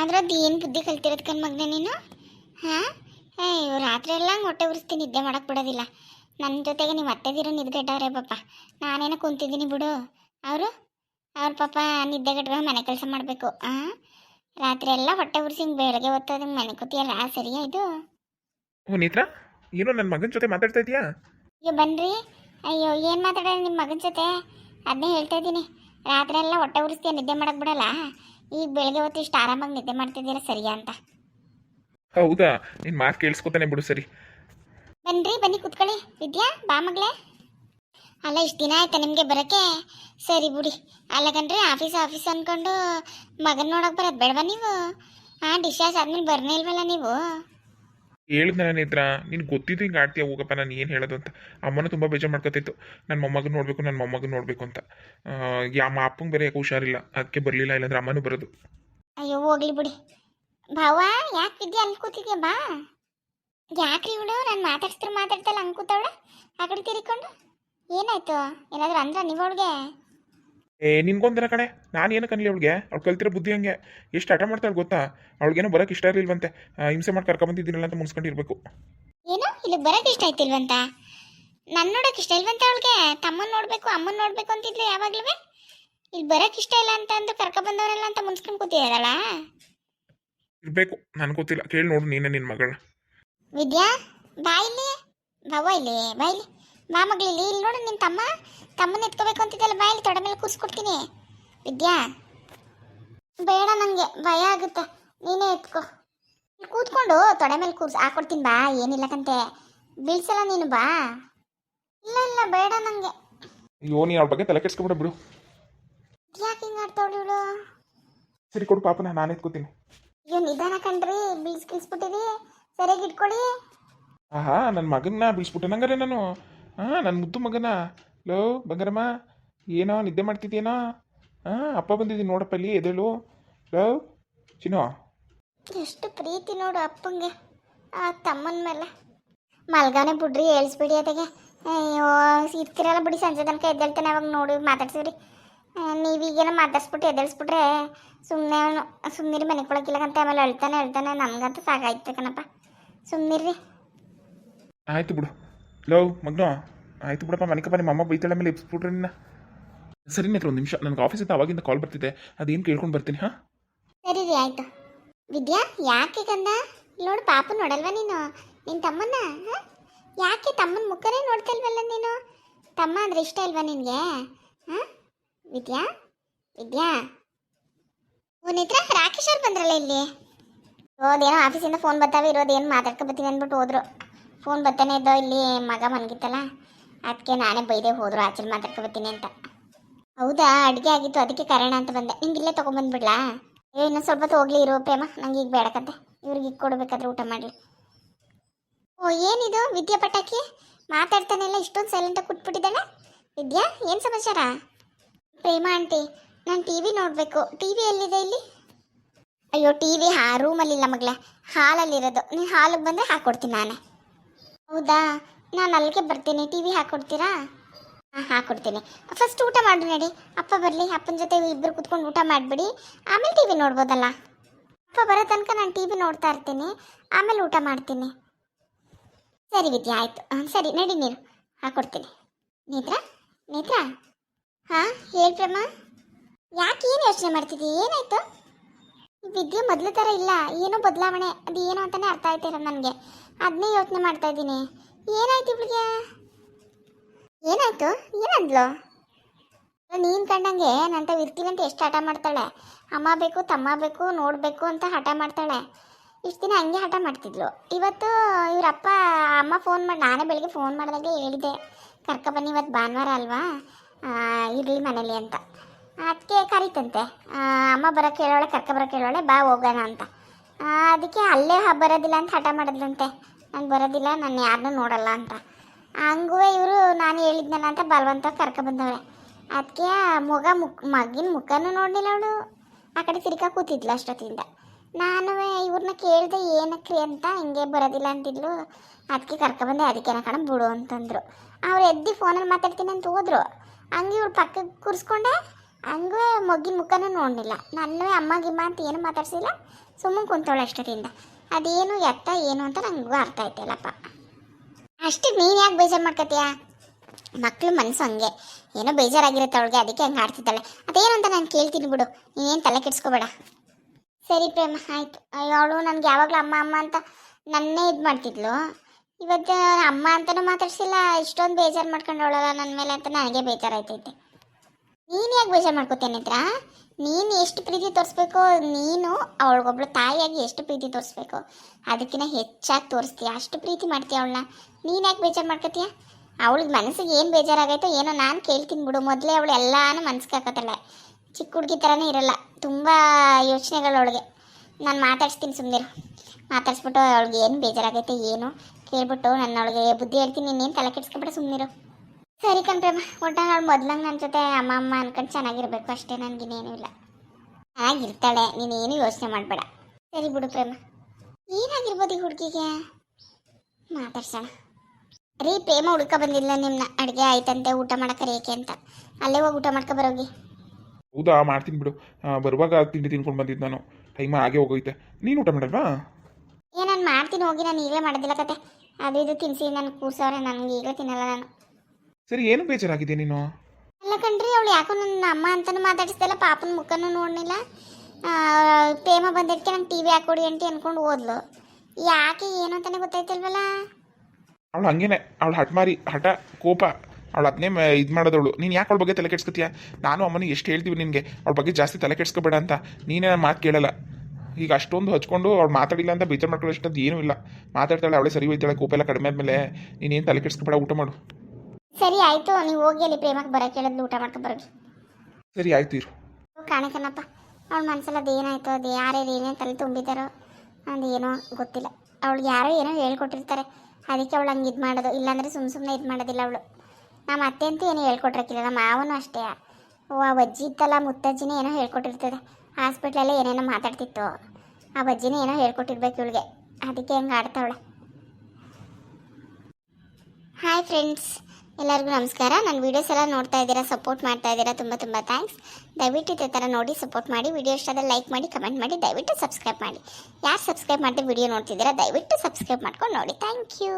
ಆದ್ರೆ ಅದು ಏನು ಬುದ್ಧಿ ಕಲ್ತಿರೋದು ಕಣ್ ಮಗನೇ ನೀನು? ಹಾಂ? ಅಯ್ಯೋ ರಾತ್ರಿ ಎಲ್ಲ ಹೊಟ್ಟೆ ಉರಿಸ್ತೀನಿ ನಿದ್ದೆ ಮಾಡಕ್ಕೆ ಬಿಡೋದಿಲ್ಲ. ನನ್ನ ಜೊತೆಗೆ ನೀವು ಅತ್ತೆದಿರೋ ನಿದ್ಗೆಟ್ಟವ್ರೆ ಪಾಪ. ನಾನೇನೋ ಕುಂತಿದ್ದೀನಿ ಬಿಡು. ಅವರು? ಅವ್ರ ಪಾಪ ನಿದ್ದೆಗೆಟ್ಕೊಂಡು ಮನೆ ಕೆಲಸ ಮಾಡಬೇಕು. ಹಾಂ ರಾತ್ರಿ ಎಲ್ಲ ಹೊಟ್ಟೆ ಉರಿಸಿ ಹಿಂಗ್ ಬೆಳಗ್ಗೆ ಓದ್ತದ ಮನೆ ಕೂತಿಯಲ್ಲ ಸರಿಯಾ ಇದು? ಏನೋ ನನ್ನ ಮಗನ ಜೊತೆ ಮಾತಾಡ್ತಾ ಇದೀಯಾ? ಅಯ್ಯೋ ಬನ್ರಿ. ಅಯ್ಯೋ ಏನು ಮಾತಾಡೋಣ ನಿಮ್ಮ ಮಗನ ಜೊತೆ? ಅದನ್ನೇ ಹೇಳ್ತಾ ಇದ್ದೀನಿ ರಾತ್ರಿ ಎಲ್ಲ ಹೊಟ್ಟೆ ಉರಿಸ್ತೀಯ ನಿದ್ದೆ ಮಾಡಕ್ ಬಿಡಲ್ಲ? ಈಗ ಬೆಳಗ್ಗೆ ಹೊತ್ತು ಇಷ್ಟು ಆರಾಮಾಗಿ ನಿದ್ದೆ ಮಾಡ್ತಿದ್ದೀರಾ ಸರಿಯಾ ಅಂತ? ಹೌದಾ? ನಿನ್ ಮಾತು ಕೇಳಿಸ್ಕೊತಾನೆ ಬಿಡು ಸರಿ. ಬನ್ರಿ ಬನ್ನಿ ಕುತ್ಕೊಳ್ಳಿ. ವಿದ್ಯಾ ಬಾ ಮಗಳೇ. ಅಲ್ಲ ಇಷ್ಟು ದಿನ ಆಯ್ತಾ ನಿಮಗೆ ಬರೋಕ್ಕೆ? ಸರಿ ಬಿಡಿ. ಅಲ್ಲ ಕಣ್ರಿ ಆಫೀಸ್ ಆಫೀಸ್ ಅಂದ್ಕೊಂಡು ಮಗನ ನೋಡೋಕೆ ಬರೋದು ಬೇಡವಾ ನೀವು? ಹಾಂ ಡಿಸ್ಚಾರ್ಜ್ ಆದ್ಮೇಲೆ ಬರ್ನೇ ಇಲ್ವಲ್ಲ ನೀವು? ಹೇಳಿದ್ನ ನನ್ನ ಹತ್ರ ನೀನು ಗೊತ್ತಿದ್ದು ಹಿಂಗೆ ಆಡ್ತೀಯ, ಹೋಗಪ್ಪ, ನಾನು ಏನು ಹೇಳೋದು ಅಂತ. ಅಮ್ಮನ ತುಂಬ ಬೇಜಾರು ಮಾಡ್ಕೊತಿತ್ತು. ನನ್ನ ಮೊಮ್ಮಗನ ನೋಡಬೇಕು ನನ್ನ ಮೊಮ್ಮಗನ ನೋಡಬೇಕು ಅಂತ. ಯಾವ ಅಪ್ಪಂಗೆ ಬೇರೆ ಯಾಕೆ ಹುಷಾರಿಲ್ಲ. ಅದಕ್ಕೆ ಬರಲಿಲ್ಲ, ಇಲ್ಲಾಂದ್ರೆ ಅಮ್ಮನೂ ಬರೋದು. ಅಯ್ಯೋ, ಹೋಗ್ಲಿ ಬಿಡಿ. ಭಾವ, ಯಾಕೆ ವಿದ್ಯಾ ಅಲ್ಲಿ ಕೂತಿದ್ಯಾ, ಬಾ. ಯಾಕ್ರಿ ಇವಳು? ನಾನು ಮಾತಾಡ್ಸಿದ್ರೆ ಮಾತಾಡ್ತಲ್ಲ, ಹಂಗೆ ಆ ಕಡೆ ತಿರ್ಕೊಂಡು. ಏನಾಯ್ತು? ಏನಾದರೂ ಅಂದ್ರ ನೀವು ಅವಳಿಗೆ? ಏ ನಿನ್ಗೊಂದಿನ ಕಣೆ. ನಾನು ಏನು ಕನ್ಲಿ ಅವಳಿಗೆ? ಅವ್ಳು ಕಲ್ತಿರೋ ಬುದ್ಧಿ ಹಂಗೆ. ಎಷ್ಟು ಹಠ ಮಾಡ್ತಾಳೆ ಗೊತ್ತಾ? ಅವಳಿಗೇನೋ ಬರೋಕೆ ಇಷ್ಟ ಇರಲಿಲ್ವಂತೆ. ಹಿಂಸೆ ಮಾಡಿ ಕರ್ಕೊಂಬಂದಿದ್ದೀನಲ್ಲ ಅಂತ ಮುನ್ಸ್ಕೊಂಡಿರ್ಬೇಕು. ಏನು? ಇಲ್ಲಿ ಬರೋಕೆ ಇಷ್ಟ ಆಯ್ತಿಲ್ವಂತ ನನ್ನ ನೋಡೋಕೆ ಇಷ್ಟ ಇಲ್ವಂತ ಅವಳಿಗೆ? ತಮ್ಮನ ನೋಡಬೇಕು ಅಮ್ಮನ ನೋಡಬೇಕು ಅಂತಿದ್ಲು ಯಾವಾಗ್ಲೂ ಇಲ್ಲಿ ಬರೋಕೆ ಇಷ್ಟ ಇಲ್ಲ ಅಂತ ಅಂದು ಕರ್ಕೊ ಬಂದವರಲ್ಲ ಅಂತ ಮುನ್ಸ್ಕೊಂಡು ಕೂತಿದ್ದಾಳ ಇರಬೇಕು. ನನಗೆ ಗೊತ್ತಿಲ್ಲ. ಕೇಳಿ ನೋಡು ನೀನೇ ನಿನ್ನ ಮಗಳ. ವಿದ್ಯಾ ಬಾ ಇಲ್ಲಿ. ಬಾವ ಇಲ್ಲಿ. ಬಾ ಇಲ್ಲಿ. ಬಾ ಮಗಳಿಲ್ಲಿ ಇಲ್ಲಿ ನೋಡು ನಿನ್ನ ತಮ್ಮ. ತಮ್ಮನ ಎತ್ಕೋಬೇಕು ಅಂತಿದ್ದಲ್ಲ ಬಾ ಇಲ್ಲಿ ತೊಡೆ ಮೇಲೆ ಕೂರಿಸ್ಕೊಡ್ತೀನಿ. ವಿದ್ಯಾ? ಬೇಡ ನನಗೆ ಭಯ ಆಗುತ್ತೆ. ನೀನೇ ಎತ್ಕೋ. ಇಲ್ಲಿ ಕೂತ್ಕೊಂಡು ತೊಡೆ ಮೇಲೆ ಕೂರ್ಸ್ ಹಾಕೊಡ್ತೀನಿ ಬಾ ಏನಿಲ್ಲ ಕಂತೆ. ಬೀಳ್ಸಲ್ಲ ನೀನು ಬಾ. ಇಲ್ಲ ಇಲ್ಲ ಬೇಡ ನನಗೆ ಅಯ್ಯೋ ನೀ ಅವಳ ಬಗ್ಗೆ ತಲೆ ಕೆಡ್ಸ್ಕೊಬಿಡ ಬಿಡು. ಯಾಕೆ ಹಿಂಗೆ ಆಡ್ತಾವಳು ಇವಳು? ಸರಿ ಕೊಡು ಪಾಪನ ನಾನು ಎತ್ಕೋತೀನಿ. ಅಯ್ಯೋ ನಿಧಾನ ಕಣ್ರಿ ಬೀಳ್ಸ್ ಕಿಲ್ಸ್ಬಿಟ್ಟಿರಿ ಸರಿಯಾಗಿ ಇಟ್ಕೊಳ್ಳಿ ಆಹಾ ನನ್ನ ಮಗನ್ನ ಬೀಳ್ಸ್ಬಿಟ್ಟೆ ನಂಗಾರೆ ನಾನು. ಹಾಂ ನನ್ನ ಮುದ್ದು ಮಗನ. ಲೋ ಬಂಗಾರಮ್ಮ ಏನೋ ನಿದ್ದೆ ಮಾಡ್ತಿದ್ದೀನೋ ಹಾಂ ಅಪ್ಪ ಬಂದಿದ್ದೀನಿ ನೋಡಪ್ಪ ಇಲ್ಲಿ ಎದೇಳು ಲೋ ಚಿನ್ನೋ. ಎಷ್ಟು ಪ್ರೀತಿ ನೋಡು ಅಪ್ಪಂಗೆ. ಆ ತಮ್ಮನ ಮೇಲೆ. ಮಲ್ಗಾನೆ ಬಿಡ್ರಿ ಹೇಳ್ಸ್ಬಿಡಿ ಅದಕ್ಕೆ ಅಯ್ಯೋ ಇರ್ತಿರಲ್ಲ ಬಿಡಿ ಸಂಜೆ ತನಕ ಎದ್ದೇಳ್ತಾನೆ ಅವಾಗ ನೋಡಿ ಮಾತಾಡ್ಸಿರಿ ನೀವೀಗೇನೋ ಮಾತಾಡ್ಸ್ಬಿಟ್ಟು ಎದ್ದೇಳಿಸ್ಬಿಟ್ರೆ ಸುಮ್ಮನೆ ಅವನು ಸುಮ್ಮನಿರಿ ಮನೆ ಕೊಳಕಿಲ್ಲಕಂತ ಆಮೇಲೆ ಅಳ್ತಾನೆ ಅಳ್ತಾನೆ. ನಮ್ಗಂತೂ ಸಾಕಾಯ್ತು ಕಣಪ್ಪ. ಸುಮ್ಮನಿರ್ರಿ ಆಯ್ತು ಬಿಡು. ಲೋ ಮಗ್ನೋ? ಆಯ್ತು ಬಿಡಪ್ಪ, ಮನೆಕಪ್ಪ, ನಿಮ್ಮ ಅಮ್ಮ ಬೈತಾಳೆ ಮೇಲೆ ಇಪ್ಸ್ಬಿಟ್ರೆ ನಿನ್ನ. ಸರಿ ನೇತ್ರ, ಒಂದು ನಿಮಿಷ, ನನಗೆ ಆಫೀಸಿಂದ ಅವಾಗಿಂದ ಕಾಲ್ ಬರ್ತಿದೆ. ಅದೇನು ಕೇಳ್ಕೊಂಡು ಬರ್ತೀನಿ, ಹಾಂ? ಸರಿ ರೀ, ಆಯ್ತು. ವಿದ್ಯಾ, ಯಾಕೆ ಕಂದ ನೋಡು ಪಾಪ ನೋಡಲ್ವಾ ನೀನು? ನಿನ್ನ ತಮ್ಮನ್ನ? ಯಾಕೆ ತಮ್ಮನ ಮುಖನೇ ನೋಡ್ತಾ ಇಲ್ವಲ್ಲ ನೀನು? ತಮ್ಮ ಅಂದ್ರೆ ಇಷ್ಟ ಇಲ್ವಾ ನಿನಗೆ, ಹಾಂ? ವಿದ್ಯಾ ವಿದ್ಯಾ. ನಿತ್ರ, ರಾಕೇಶ್ ಅವ್ರು ಬಂದ್ರಲ್ಲ ಇಲ್ಲಿ? ಓದೇನೋ ಆಫೀಸಿಂದ ಫೋನ್ ಬರ್ತಾವೆ ಇರೋದೇನು ಮಾತಾಡ್ಕೊ ಬರ್ತೀನಿ ಅಂದ್ಬಿಟ್ಟು ಹೋದ್ರು. ಫೋನ್ ಬರ್ತಾನೆ ಇದ್ದೋ ಇಲ್ಲಿ ಮಗ ಮನ್ಗಿತ್ತಲ್ಲ ಅದಕ್ಕೆ ನಾನೇ ಬೈದೆ ಹೋದ್ರು ಆಚೆ ಮಾತಾಡ್ಕೊಬತ್ತೀನಿ ಅಂತ. ಹೌದಾ, ಅಡುಗೆ ಆಗಿತ್ತು, ಅದಕ್ಕೆ ಕಾರಣ ಅಂತ ಬಂದೆ. ನಿಂಗೆ ಇಲ್ಲೇ ತೊಗೊಂಬಂದ್ಬಿಡ್ಲಾ? ಏ ಇನ್ನೊಂದು ಸ್ವಲ್ಪ ಹೊತ್ತು ಹೋಗ್ಲಿ ಇರೋ, ಪ್ರೇಮ, ನಂಗೆ ಈಗ ಬೇಡಕತ್ತೆ ಇವ್ರಿಗೆ ಈಗ ಕೊಡ್ಬೇಕಾದ್ರೆ ಊಟ ಮಾಡಲಿ. ಓ, ಏನಿದು? ವಿದ್ಯಾ ಪಟಾಕಿ? ಮಾತಾಡ್ತಾನೆ ಇಲ್ಲ, ಇಷ್ಟೊಂದು ಸೈಲೆಂಟಾಗಿ ಕುಟ್ಬಿಟ್ಟಿದ್ದಾಳೆ? ವಿದ್ಯಾ, ಏನು ಸಮಾಚಾರ? ಪ್ರೇಮ ಆಂಟಿ, ನಾನು ಟಿ ವಿ ನೋಡಬೇಕು. ಟಿ ವಿ ಎಲ್ಲಿದೆ ಇಲ್ಲಿ? ಅಯ್ಯೋ, ಟಿ ವಿ ಹಾ ರೂಮಲ್ಲಿಲ್ಲ ಮಗಳೇ. ಹಾಲಲ್ಲಿರೋದು. ನೀನು ಹಾಲಿಗೆ ಬಂದರೆ ಹಾಕ್ಕೊಡ್ತೀನಿ ನಾನೇ. ಹೌದಾ? ನಾನು ಅಲ್ಲಿಗೆ ಬರ್ತೀನಿ. ಟಿ ವಿ ಹಾಕ್ಕೊಡ್ತೀರಾ ಹಾಂ ಹಾಕ್ಕೊಡ್ತೀನಿ ಫಸ್ಟ್ ಊಟ ಮಾಡಿ ನಡಿ. ಅಪ್ಪ ಬರಲಿ, ಅಪ್ಪನ ಜೊತೆ ಇಬ್ಬರು ಕುತ್ಕೊಂಡು ಊಟ ಮಾಡಿಬಿಡಿ. ಆಮೇಲೆ ಟಿ ವಿ ನೋಡ್ಬೋದಲ್ಲ? ಅಪ್ಪ ಬರೋ ತನಕ ನಾನು ಟಿ ವಿ ನೋಡ್ತಾ ಇರ್ತೀನಿ. ಆಮೇಲೆ ಊಟ ಮಾಡ್ತೀನಿ. ಸರಿ ವಿದ್ಯಾ, ಆಯಿತು. ಹಾಂ ಸರಿ, ನಡಿ ನೀರು ಹಾಕ್ಕೊಡ್ತೀನಿ ನೇತ್ರ? ನೇತ್ರ? ಹಾಂ, ಹೇಳಿ ಪ್ರಮ. ಯಾಕೆ ಏನು ಯೋಚನೆ ಮಾಡ್ತಿದ್ದೀವಿ ಏನಾಯ್ತು? ವಿದ್ಯೆ ಮೊದಲು ಥರ ಇಲ್ಲ, ಏನೋ ಬದಲಾವಣೆ, ಅದು ಏನು ಅಂತಾನೆ ಅರ್ಥ ಆಯ್ತಿರ ನನಗೆ. ಅದನ್ನೇ ಯೋಚನೆ ಮಾಡ್ತಾ ಇದ್ದೀನಿ. ಏನಾಯ್ತು ಇವಳಿಗೆ? ಏನಾಯ್ತು? ಏನಂದ್ಲು? ನೀನು ಕಂಡಂಗೆ ನಂತ ಇರ್ತೀನಿ ಅಂತ ಎಷ್ಟು ಹಠ ಮಾಡ್ತಾಳೆ? ಅಮ್ಮ ಬೇಕು, ತಮ್ಮ ಬೇಕು, ನೋಡಬೇಕು ಅಂತ ಹಠ ಮಾಡ್ತಾಳೆ. ಇಷ್ಟು ದಿನ ಹಂಗೆ ಹಠ ಮಾಡ್ತಿದ್ಲು. ಇವತ್ತು ಇವರಪ್ಪ, ಅಮ್ಮ ಫೋನ್ ಮಾಡಿ, ನಾನೇ ಬೆಳಿಗ್ಗೆ ಫೋನ್ ಮಾಡಿದಾಗೆ ಹೇಳಿದೆ ಕರ್ಕೊಬನ್ನಿ ಇವತ್ತು ಭಾನುವಾರ ಅಲ್ವಾ? ಇರಲಿ ಮನೇಲಿ ಅಂತ. ಅದಕ್ಕೆ ಕರೀತಂತೆ. ಅಮ್ಮ ಬರೋಕ್ಕೆ ಹೇಳೋಳೆ, ಕರ್ಕ ಬರೋಕೆ ಹೇಳೋಳೆ, ಬಾ ಹೋಗೋಣ ಅಂತ. ಅದಕ್ಕೆ ಅಲ್ಲೇ ಬರೋದಿಲ್ಲ ಅಂತ ಹಠ ಮಾಡಿದ್ಲಂತೆ. ನಾನು ಬರೋದಿಲ್ಲ, ನಾನು ಯಾರನ್ನೂ ನೋಡಲ್ಲ ಅಂತ. ಹಂಗೂ ಇವರು ನಾನು ಹೇಳಿದ್ನಲ್ಲ ಅಂತ ಬಲವಂತ ಕರ್ಕೊಬಂದವ್ರೆ ಅದಕ್ಕೆ ಮಗ ಮುಕ್ ಮಗಿನ ಮುಖನೂ ನೋಡಲಿಲ್ಲ ಅವಳು. ಆ ಕಡೆ ತಿರ್ಗಾ ಕೂತಿದ್ಲು ಅಷ್ಟೊತ್ತಿಂದ. ನಾನು ಇವ್ರನ್ನ ಕೇಳಿದೆ ಏನಕ್ಕೆ ಅಂತ ಹಿಂಗೆ ಬರೋದಿಲ್ಲ ಅಂತಿದ್ಲು. ಅದಕ್ಕೆ ಕರ್ಕೊಬಂದೆ ಅದಕ್ಕೆ ಕಣ ಬಿಡು ಅಂತಂದರು. ಅವ್ರು ಎದ್ದು ಫೋನಲ್ಲಿ ಮಾತಾಡ್ತೀನಿ ಅಂತ ಹೋದ್ರು. ಹಂಗೆ ಇವ್ರು ಪಕ್ಕಕ್ಕೆ ಕೂರಿಸ್ಕೊಂಡೆ. ಹಂಗೂ ಮೊಗ್ಗಿನ ಮುಖನೂ ನೋಡಲಿಲ್ಲ. ನನ್ನೂ ಅಮ್ಮ ಗಿಮ್ಮ ಅಂತ ಏನು ಮಾತಾಡ್ಸಿಲ್ಲ. ಸುಮ್ಮನೆ ಕುಂತವಳು ಅಷ್ಟೊತ್ತಿಂದ. ಅದೇನು ಎತ್ತ ಏನು ಅಂತ ನನಗೂ ಅರ್ಥ ಆಯ್ತಿಲ್ಲಪ್ಪ. ಅಷ್ಟಕ್ಕೆ ನೀನು ಯಾಕೆ ಬೇಜಾರು ಮಾಡ್ಕೊತೀಯ ಮಕ್ಕಳು ಮನಸ್ಸು ಹಂಗೆ. ಏನೋ ಬೇಜಾರಾಗಿರುತ್ತೆ ಅವಳಿಗೆ, ಅದಕ್ಕೆ ಹಂಗೆ ಆಡ್ತಿದ್ದಾಳೆ. ಅದೇನು ಅಂತ ನಾನು ಕೇಳ್ತೀನಿ ಬಿಡು. ನೀನೇನು ತಲೆ ಕೆಡಿಸ್ಕೋಬೇಡ. ಸರಿ ಪ್ರೇಮ, ಆಯಿತು. ಅವಳು ನನಗೆ ಯಾವಾಗಲೂ ಅಮ್ಮ ಅಮ್ಮ ಅಂತ ನನ್ನೇ ಇದು ಮಾಡ್ತಿದ್ಲು. ಇವತ್ತು ಅಮ್ಮ ಅಂತಲೂ ಮಾತಾಡ್ಸಿಲ್ಲ. ಇಷ್ಟೊಂದು ಬೇಜಾರು ಮಾಡ್ಕೊಂಡವಳಲ್ಲ ನನ್ನ ಮೇಲೆ ಅಂತ ನನಗೆ ಬೇಜಾರಾಯ್ತೈತೆ. ನೀನು ಯಾಕೆ ಬೇಜಾರು ಮಾಡ್ಕೋತೇನಿದ್ರ ನೀನು ಎಷ್ಟು ಪ್ರೀತಿ ತೋರಿಸ್ಬೇಕು, ನೀನು ಅವಳಿಗೊಬ್ಳು ತಾಯಿಯಾಗಿ ಎಷ್ಟು ಪ್ರೀತಿ ತೋರಿಸ್ಬೇಕು? ಅದಕ್ಕಿಂತ ಹೆಚ್ಚಾಗಿ ತೋರಿಸ್ತೀಯ, ಅಷ್ಟು ಪ್ರೀತಿ ಮಾಡ್ತೀಯ ಅವಳನ್ನ ನೀನು ಯಾಕೆ ಬೇಜಾರು ಮಾಡ್ಕೋತೀಯ? ಅವಳಿಗೆ ಮನಸ್ಸಿಗೆ ಏನು ಬೇಜಾರಾಗೈತೋ ಏನೋ ನಾನು ಕೇಳ್ತೀನಿ ಬಿಡು, ಮೊದಲೇ ಅವಳು ಎಲ್ಲಾನು ಮನ್ಸಿಗೆ ಹಾಕೋತಾಳೆ ಚಿಕ್ಕ ಹುಡುಗಿ ಥರನೇ ಇರಲ್ಲ, ತುಂಬ ಯೋಚನೆಗಳು ಅವಳಿಗೆ. ನಾನು ಮಾತಾಡ್ಸ್ತೀನಿ ಸುಮ್ಮನಿರು ಮಾತಾಡ್ಸ್ಬಿಟ್ಟು ಅವಳಿಗೆ ಏನು ಬೇಜಾರಾಗೈತೆ, ಏನು? ಕೇಳ್ಬಿಟ್ಟು ನನ್ನ ಅವಳಿಗೆ ಬುದ್ಧಿ ಹೇಳ್ತೀನಿ ನೀನೇನು ತಲೆ ಕೆಡ್ಸ್ಕೊಬೇಡ ಸುಮ್ಮನಿರು ಸರಿ ಕಣ್ರಿ ಒಟ್ಟ ಅವಳು ಮೊದ್ಲಂಗೆ ನನ್ನ ಜೊತೆ ಅಮ್ಮ ಅಮ್ಮ ಅನ್ಕೊಂಡು ಚೆನ್ನಾಗಿರ್ಬೇಕು. ಅಷ್ಟೇ ನನಗಿನ್ನೇನೂ ಇಲ್ಲ. ಚೆನ್ನಾಗಿರ್ತಾಳೆ ನೀನೇನು ಯೋಚನೆ ಮಾಡಬೇಡ. ಸರಿ ಬಿಡು ಪ್ರೇಮ. ಏನಾಗಿರ್ಬೋದು ಈ ಹುಡುಗಿಗೆ? ಮಾತಾಡ್ಸೋಣ. ರೀ ಪ್ರೇಮ ಹುಡ್ಕ ಬಂದಿಲ್ಲ ನಿಮ್ಮನ್ನ ಅಡುಗೆ ಆಯ್ತಂತೆ ಊಟ ಮಾಡಕ್ಕೆ ರೇಖೆ ಅಂತ. ಅಲ್ಲೇ ಹೋಗಿ ಊಟ ಮಾಡ್ಕೊ ಬರೋಗಿ. ಹೌದಾ ಮಾಡ್ತೀನಿ ಬಿಡು. ಆ, ಬರುವಾಗ ತಿಂಡಿ ತಿನ್ಕೊಂಡು ಬಂದಿದ್ದು ನಾನು. ಟೈಮ್ ಹಾಗೆ ಹೋಗೋಯ್ತೆ. ನೀನು ಊಟ ಮಾಡಲ್ವಾ? ಏ ನಾನು ಮಾಡ್ತೀನಿ ಹೋಗಿ ನಾನು ಈಗಲೇ ಮಾಡೋದಿಲ್ಲ ಕತೆ. ಅದು ಇದು ತಿನ್ಸಿ ನಾನು ಕೂರ್ಸವ್ರೆ ನನಗೆ ಈಗಲೇ ತಿನ್ನಲ್ಲ ನಾನು. ಸರಿ ಏನು ಬೇಜಾರಾಗಿದೆ ನೀನು? ಅಲ್ಲ ಕಣ್ರಿ ಅವಳು ಯಾಕೋ ನನ್ನ ಅಮ್ಮ ಅಂತಾನು ಮಾತಾಡಿಸ್ದಲ್ಲ ಪಾಪನ ಮುಖನೂ ನೋಡಲಿಲ್ಲ. ಪ್ರೇಮ ಬಂದಿದ್ದಕ್ಕೆ ನಂಗೆ ಟಿ ವಿ ಹಾಕೊಡಿ ಅಂಟಿ ಅನ್ಕೊಂಡು ಓದ್ಲು ಯಾಕೆ ಏನು ಅಂತಾನೆ ಗೊತ್ತಾಯ್ತಿಲ್ವಲ್ಲ? ಅವಳು ಹಂಗೇನೆ ಅವಳು ಹಠಮಾರಿ ಹಠ ಕೋಪ. ಅವಳು ಅದನ್ನೇ ಇದು ಮಾಡೋದವಳು. ನೀನು ಯಾಕೆ ಅವಳ ಬಗ್ಗೆ ತಲೆ ಕೆಡ್ಸ್ಕೊತೀಯ? ನಾನು ಅಮ್ಮನಿಗೆ ಎಷ್ಟು ಹೇಳ್ತೀವಿ ನಿನಗೆ? ಅವಳ ಬಗ್ಗೆ ಜಾಸ್ತಿ ತಲೆ ಕೆಡ್ಸ್ಕೊಬೇಡ ಅಂತ. ನೀನೇ ಮಾತು ಕೇಳಲ್ಲ. ಈಗ ಅಷ್ಟೊಂದು ಹಚ್ಕೊಂಡು ಅವ್ಳು ಮಾತಾಡಿಲ್ಲ ಅಂತ ಬೇಜಾರು ಮಾಡ್ಕೊಳ್ಳೋ ಅಷ್ಟೊಂದು ಏನೂ ಇಲ್ಲ. ಮಾತಾಡ್ತಾಳೆ ಅವಳೇ ಸರಿ ಹೋಯ್ತಾಳೆ ಕೋಪ ಎಲ್ಲ ಕಡಿಮೆ ಆದಮೇಲೆ. ನೀನೇನು ತಲೆ ಕೆಡ್ಸ್ಕೊಬೇಡ ಊಟ ಮಾಡು. ಸರಿ ಆಯ್ತು. ನೀವು ಹೋಗಿ ಅಲ್ಲಿ ಪ್ರೇಮಕ್ಕೆ ಬರಕ್ಕೆ ಹೇಳಿದ್ಲು ಊಟ ಮಾಡ್ಕೊಂಡು ಬರೋಗಿ ಸರಿ ಆಯ್ತು ಇರು. ಕಾಣಕನಪ್ಪ ಅವಳ ಮನಸ್ಸಲ್ಲಿ ಅದು ಏನಾಯ್ತು ಅದು ಯಾರ್ಯಾರು ಏನೇನು ತಲೆ ತುಂಬಿದಾರೋ ಅದು ಏನೋ ಗೊತ್ತಿಲ್ಲ. ಅವಳಿಗೆ ಯಾರೋ ಏನೋ ಹೇಳ್ಕೊಟ್ಟಿರ್ತಾರೆ. ಅದಕ್ಕೆ ಅವಳು ಹಂಗೆ ಇದು ಮಾಡೋದು. ಇಲ್ಲಾಂದರೆ ಸುಮ್ಮ ಸುಮ್ಮನೆ ಇದು ಮಾಡೋದಿಲ್ಲ ಅವಳು. ನಮ್ಮ ಅತ್ತೆ ಅಂತೂ ಏನೋ ಹೇಳ್ಕೊಟ್ರಕ್ಕಿಲ್ಲ. ನಮ್ಮ ಮಾವನು ಅಷ್ಟೇ. ಓ ಆ ಅಜ್ಜಿ ಇತ್ತಲ್ಲ ಮುತ್ತಜ್ಜಿನೇ ಏನೋ ಹೇಳ್ಕೊಟ್ಟಿರ್ತದೆ. ಹಾಸ್ಪಿಟ್ಲಲ್ಲೇ ಏನೇನೋ ಮಾತಾಡ್ತಿತ್ತು. ಆ ಅಜ್ಜಿನೇ ಏನೋ ಹೇಳ್ಕೊಟ್ಟಿರ್ಬೇಕು ಇವಳಿಗೆ. ಅದಕ್ಕೆ ಹೆಂಗೆ ಆಡ್ತಾವಳೆ. Hi friends. ಎಲ್ಲರಿಗೂ ನಮಸ್ಕಾರ. ನನ್ನ ವೀಡಿಯೋಸ್ ಎಲ್ಲ ನೋಡ್ತಾ ಇದ್ದೀರಾ ಸಪೋರ್ಟ್ ಮಾಡ್ತಾ ಇದ್ದೀರಾ, ತುಂಬ ತುಂಬ ಥ್ಯಾಂಕ್ಸ್ ದಯವಿಟ್ಟು ಇದೇ ಥರ ನೋಡಿ ಸಪೋರ್ಟ್ ಮಾಡಿ ವಿಡಿಯೋ ಇಷ್ಟಾದ ಲೈಕ್ ಮಾಡಿ ಕಮೆಂಟ್ ಮಾಡಿ, ದಯವಿಟ್ಟು ಸಬ್ಸ್ಕ್ರೈಬ್ ಮಾಡಿ. ಯಾರು ಸಬ್ಸ್ಕ್ರೈಬ್ ಮಾಡಿದ್ರೆ ವಿಡಿಯೋ ನೋಡ್ತಿದ್ದೀರಾ, ದಯವಿಟ್ಟು ಸಬ್ಸ್ಕ್ರೈಬ್ ಮಾಡ್ಕೊಂಡು ನೋಡಿ. Thank you